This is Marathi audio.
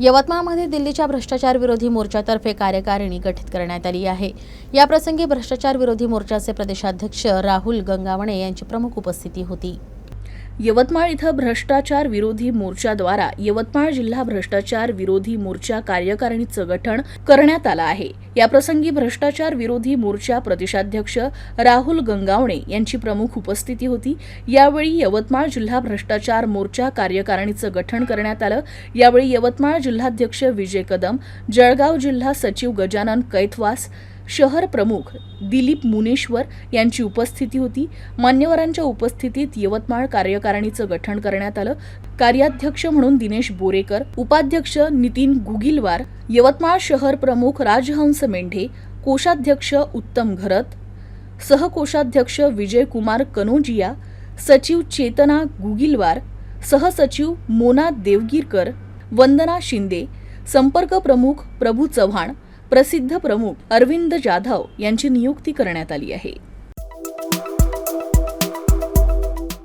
यवतमाळमध्ये दिल्लीच्या भ्रष्टाचार विरोधी मोर्चातर्फे कार्यकारिणी गठीत करण्यात आली आहे. याप्रसंगी भ्रष्टाचार विरोधी मोर्चाचे प्रदेशाध्यक्ष राहुल गंगावणे यांची प्रमुख उपस्थिती होती. यवतमाळ इथं भ्रष्टाचार विरोधी मोर्चाद्वारा यवतमाळ जिल्हा भ्रष्टाचार विरोधी मोर्चा कार्यकारिणीचं गठन करण्यात आलं आहे. याप्रसंगी भ्रष्टाचार विरोधी मोर्चा प्रदेशाध्यक्ष राहुल गंगावणे यांची प्रमुख उपस्थिती होती. यावेळी यवतमाळ जिल्हा भ्रष्टाचार मोर्चा कार्यकारिणीचं गठन करण्यात आलं. यावेळी यवतमाळ जिल्हाध्यक्ष विजय कदम जळगाव जिल्हा सचिव गजानन कैथवास शहर प्रमुख दिलीप मुनेश्वर यांची उपस्थिती होती. मान्यवरांच्या उपस्थितीत यवतमाळ कार्यकारिणीचं गठन करण्यात आलं. कार्याध्यक्ष म्हणून दिनेश बोरेकर उपाध्यक्ष नितीन गुगिलवार यवतमाळ शहर प्रमुख राजहंस मेंढे कोषाध्यक्ष उत्तम घरत सहकोषाध्यक्ष विजयकुमार कनोजिया सचिव चेतना गुगिलवार सहसचिव मोना देवगीरकर वंदना शिंदे संपर्क प्रमुख प्रभू चव्हाण प्रसिद्ध प्रमुख अरविंद जाधव यांची नियुक्ती करण्यात आली आहे.